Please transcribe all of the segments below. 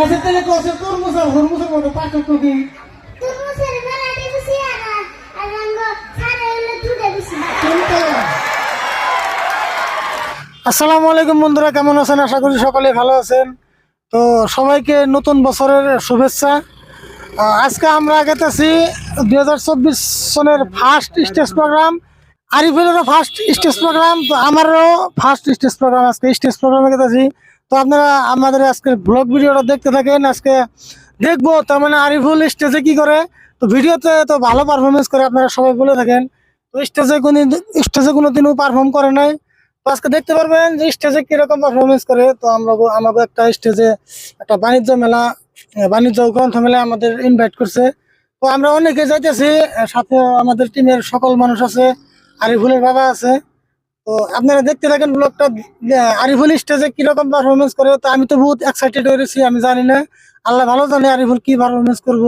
আচ্ছা তাহলে কষে তরমুজ আর হরমুজের মধ্যে পার্থক্য কি তরমুজের ভ্যারাইটি বেশি আর আর রঙ ছাড়া হলো দুধে বেশি কোনটা? আসসালামু আলাইকুম বন্ধুরা কেমন আছেন? আশা করি সকলে ভালো আছেন। তো সবাইকে নতুন বছরের শুভেচ্ছা। আজকে আমরা গেতেছি দুই হাজার চব্বিশ সনের ফার্স্ট স্টেজ প্রোগ্রাম আরিফুলেরও ফার্স্ট স্টেজ প্রোগ্রাম তো আমারও ফার্স্ট স্টেজ প্রোগ্রাম আজকে স্টেজ প্রোগ্রামে গেতেছি। তো আপনারা আমাদের আজকে ব্লগ ভিডিওটা দেখতে থাকেন, আজকে দেখব। তার মানে আরিফুল স্টেজে কি করে? তো ভিডিওতে তো ভালো পারফরমেন্স করে আপনারা সবাই বলে থাকেন। তো স্টেজে কোনো স্টেজে কোনো দিনও পারফর্ম করে নাই। তো আজকে দেখতে পারবেন যে স্টেজে কীরকম পারফরমেন্স করে। তো আমরা আমাকে একটা স্টেজে একটা বাণিজ্য মেলা বাণিজ্য গ্রন্থ মেলা আমাদের ইনভাইট করছে। তো আমরা অনেকে যাইতেছি সাথে আমাদের টিমের সকল মানুষ আছে, আরিফুলের বাবা আছে। তো আপনারা দেখতে থাকেন ব্লগটা আরিফুল স্টেজে কীরকম পারফরমেন্স করে, তো আমি তো বহুত এক্সাইটেড হয়েছি আমি জানি না। আল্লাহ ভালো জানে আরিফুল কি পারফরমেন্স করব।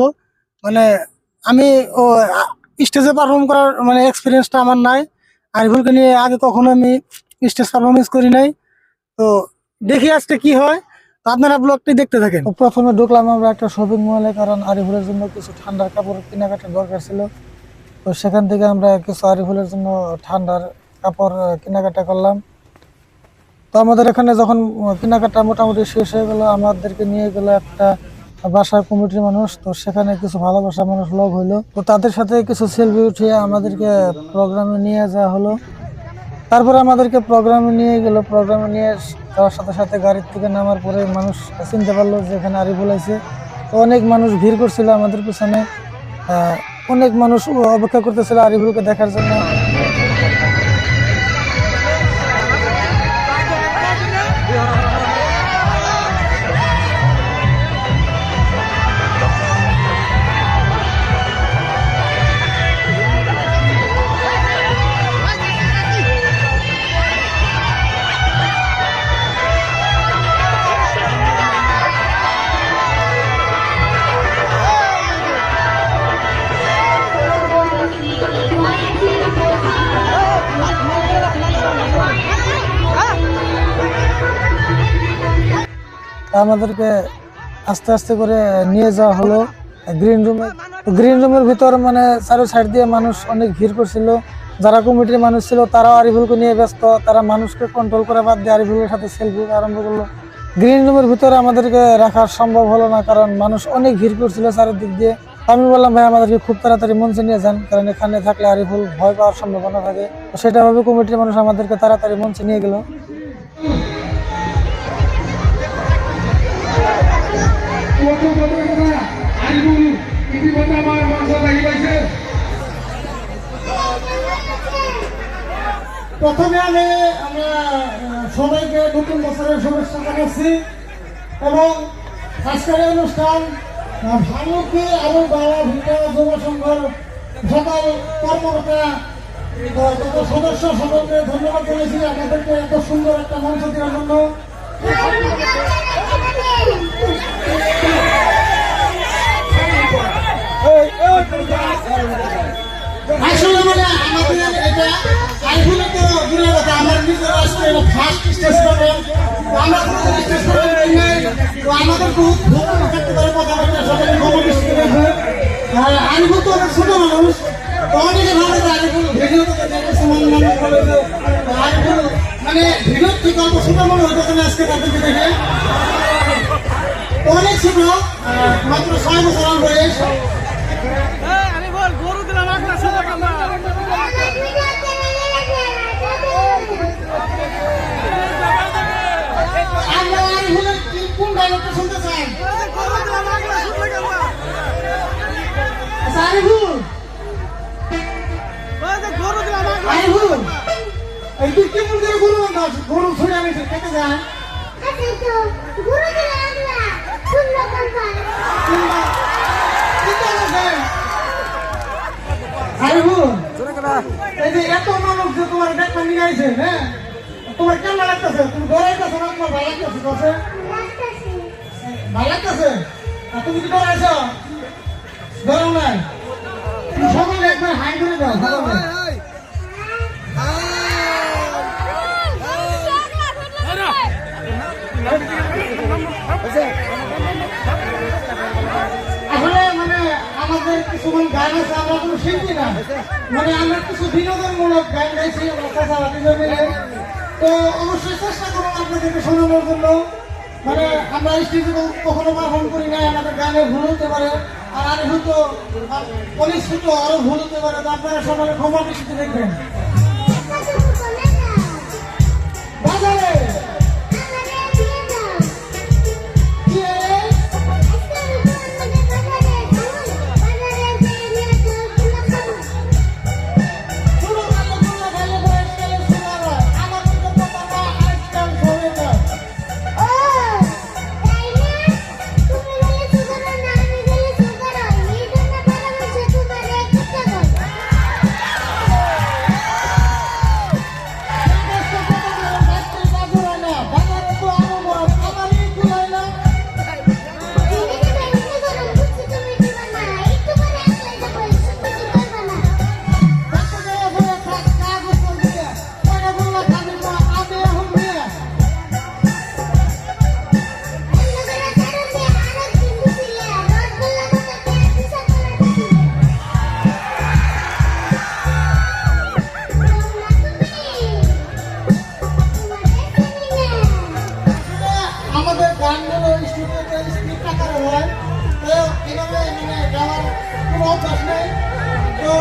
মানে আমি, ও স্টেজে পারফর্ম করার মানে এক্সপিরিয়েন্সটা আমার নাই। আরিফুলকে নিয়ে আগে কখনো আমি স্টেজ পারফরমেন্স করি নাই। তো দেখি আজকে কি হয়। আপনারা ব্লগটি দেখতে থাকেন। প্রথমে ঢুকলাম আমরা একটা শপিং মলে কারণ আরিফুলের জন্য কিছু ঠান্ডার কাপড় কেনাকাটার দরকার ছিল। তো সেখান থেকে আমরা কিছু আরিফুলের জন্য ঠান্ডার কাপড় কেনাকাটা করলাম। তো আমাদের এখানে যখন কেনাকাটা মোটামুটি শেষ হয়ে গেল, আমাদেরকে নিয়ে গেল একটা বাসার কমিটির মানুষ। তো সেখানে কিছু ভালোবাসা মানুষ লোক হইল। তো তাদের সাথে কিছু সেলফি উঠিয়ে আমাদেরকে প্রোগ্রামে নিয়ে যাওয়া হলো। তারপরে আমাদেরকে প্রোগ্রামে নিয়ে গেল। প্রোগ্রামে নিয়ে যাওয়ার সাথে সাথে গাড়ির থেকে নামার পরে মানুষ চিনতে পারল যে এখানে আরিফুল আছে তো অনেক মানুষ ভিড় করছিল আমাদের পিছনে। অনেক মানুষ অপেক্ষা করতেছিল আরিফুলকে দেখার জন্য। আমাদেরকে আস্তে আস্তে করে নিয়ে যাওয়া হলো। গ্রিন রুমে গ্রিন রুমের ভিতর মানে চারো সাইড দিয়ে মানুষ অনেক ভিড় করছিল। যারা কমিটির মানুষ ছিল, তারাও আরিফুলকে নিয়ে ব্যস্ত। তারা মানুষকে কন্ট্রোল করে বাদ দিয়ে আরিফুলের সাথে সেলফি আরম্ভ করল। গ্রিন রুমের ভিতরে আমাদেরকে রাখা সম্ভব হলো না, কারণ মানুষ অনেক ভিড় করছিল চারিদিক দিয়ে। আমি বললাম, ভাই, আমাদেরকে খুব তাড়াতাড়ি মঞ্চে নিয়ে যান, কারণ এখানে থাকলে আরিফুল ভয় পাওয়ার সম্ভাবনা থাকে। তো সেটা ভাবে কমিটির মানুষ আমাদেরকে তাড়াতাড়ি মঞ্চে নিয়ে গেল। প্রথমে আমি, আমরা সবাইকে নতুন বছরের শুভেচ্ছা জানাচ্ছি এবং আজকের অনুষ্ঠান ভানুকে এবং বাবা ভিটা যুব সংঘর সকল কর্মকর্তা সদস্য সকলকে ধন্যবাদ জানিয়েছি আমাদেরকে এত সুন্দর একটা মঞ্চ দেওয়ার জন্য এটা তো দূরের কথা আমার নিজের আজকে এটা ফার্স্ট স্টেজ প্রোগ্রাম আমরা কোনো স্টেজ প্রোগ্রাম নাই তো আমাদের খুব ভুল থাকতে পারে কথাবার্তা সবাই খবর আরিফুল তো অনেক ছোট মানুষ তো অনেকে যে আরিফুল ভিডিও তো দেখে সমান মানুষ বলে যে মানে ভিডিও থেকে অল্প ছোট মনে হইতেছে না তাদেরকে অনেক ছোট মাত্র ছয় বছর বয়স দিলাম একটা আরিফুল এই তুই কেমন করে গরু গরু ছুঁড়ে আনিস কেটে যা আরিফুল এত মানুষ যে তোমার দেখতে নিয়ে আইছে তোমার কেমন লাগতেছে তুমি ডরাইতেছো না তোমার ভালো লাগতেছে ভালো লাগতেছে? তুমি কি করে আছো গরম নাই। সকালে একবার হাই মানে আমাদের কিছু মানে গান আছে, আমরা কোনো না। মানে আমরা কিছু বিনোদনমূলক গান গাইছি, আমার কাছে তো অবশ্যই চেষ্টা করুন আপনাদেরকে শোনানোর জন্য। মানে আমরা স্টেজে কখনো পারফর্ম করি নাই, আমাদের গানে ভুল হতে পারে, আর আরে হয়তো পরিশ্রুত আরও ভুল হতে পারে আপনারা সবাই ক্ষমা বেশি দেখবেন। কোনো অভ্যাস নেই। তো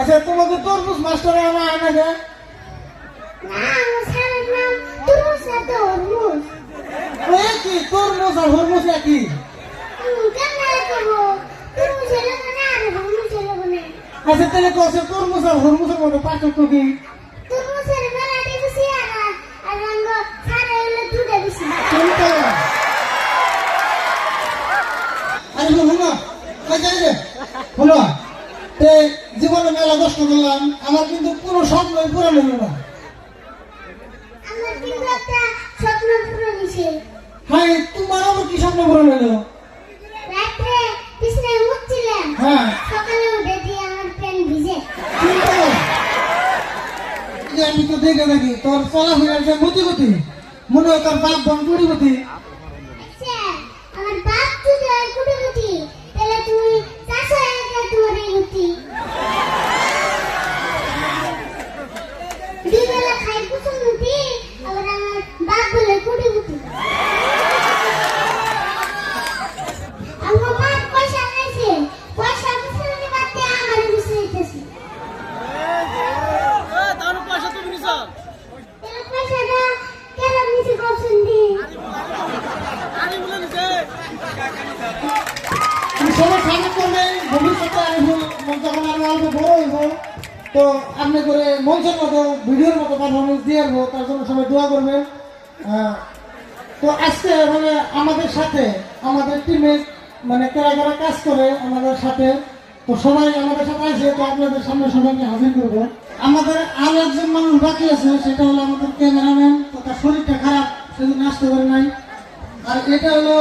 আচ্ছা তোমাকে তরমুজ মাস্টার আমার আনা যায় কি তরমুজ আর হরমুজ একই? আচ্ছা তাহলে কসে তরমুজ আর হরমুজের মধ্যে পার্থক্য কি? আরে হো না যাই রে হলো তে জীবনে মেলা কষ্ট করলাম আমার কিন্তু পুরো স্বপ্নই পূরণ হলো না। স্বপ্ন পূরণ তোমার কি স্বপ্ন পূরণ হলো? হ্যাঁ। সকালে উঠে দিয়ে আমার প্যান ভিজে। কিন্তু এই যে আমি তো দেখে থাকি তোর চলাফেরার যে মতিগতি মনে হয় তোর বাপ বন কুড়িগতি আচ্ছা আমার বাপ যদি হয় কুটুমতি তাহলে তুমি চাষো একা তোমার এই গতি দুবেলা খাই কুসুমতি আবার আমার বাপ বলে কুটুমতি আমার বাপ পয়সা খাইছে পয়সা কুসুমতি বাদতে আমার গুছাইতেছে তাহলে পয়সা তুমি নিছ তাহলে পয়সাটা কেন নিচে করছেন দি আমি বলে নিছে আমি সবাই সামনে করবেন ভবিষ্যতে আমি হল- যখন আমি অল্প বড় হইব আপনি করে মঞ্চের মতো, ভিডিওর মতো পারফরমেন্স দিয়ে আসব, তার জন্য সবাই দোয়া করবেন। তো আজকে মানে আমাদের সাথে আমাদের টিমে মানে কারা কারা কাজ করে আমাদের সাথে, তো সবাই আমাদের সাথে আছে, তো আপনাদের সামনে সবাইকে হাজির করব। আমাদের আরও একজন মানুষ বাকি আছে, সেটা হলো আমাদের ক্যামেরাম্যান তো তার শরীরটা খারাপ সেজন্য আসতে পারে নাই। আর এটা হলো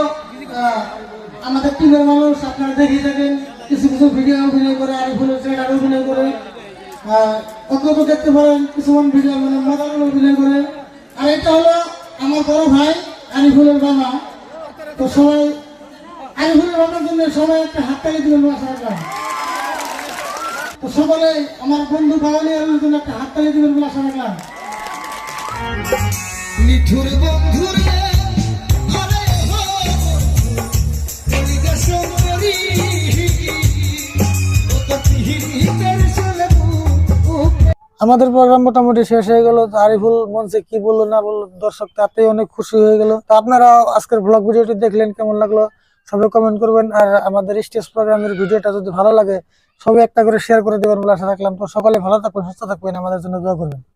আমাদের টিমের মানুষ, আপনারা দেখিয়ে থাকেন, কিছু কিছু ভিডিও অভিনয় করে আর ফুলের অভিনয় করে। অজ্ঞত দেখতে পারেন কিছুমান ভিডিও মানে মজার অভিনয় করে। আর এটা হলো আমার বড় ভাই আরিফুলের বাবা। তো সবাই আরিফুলের বাবার জন্য সবাই একটা হাততালি দিবেন আশা তো সকলে আমার বন্ধু বাঙালিয়ার জন্য একটা হাততালি দিবেন বলে আশা রাখলাম সুন্দরী আমাদের প্রোগ্রাম মোটামুটি শেষ হয়ে গেল। আরিফুল মঞ্চে কি বলল, না বলল, দর্শক তাতেই অনেক খুশি হয়ে গেল। তো আপনারা আজকের ব্লগ ভিডিওটি দেখলেন, কেমন লাগল সবাই কমেন্ট করবেন। আর আমাদের স্টেজ প্রোগ্রামের ভিডিওটা যদি ভালো লাগে, সবাই একটা করে শেয়ার করে দেবেন বলে আশা থাকলাম তো সকালে ভালো থাকবেন, সুস্থ থাকবেন। আমাদের জন্য দোয়া করবেন।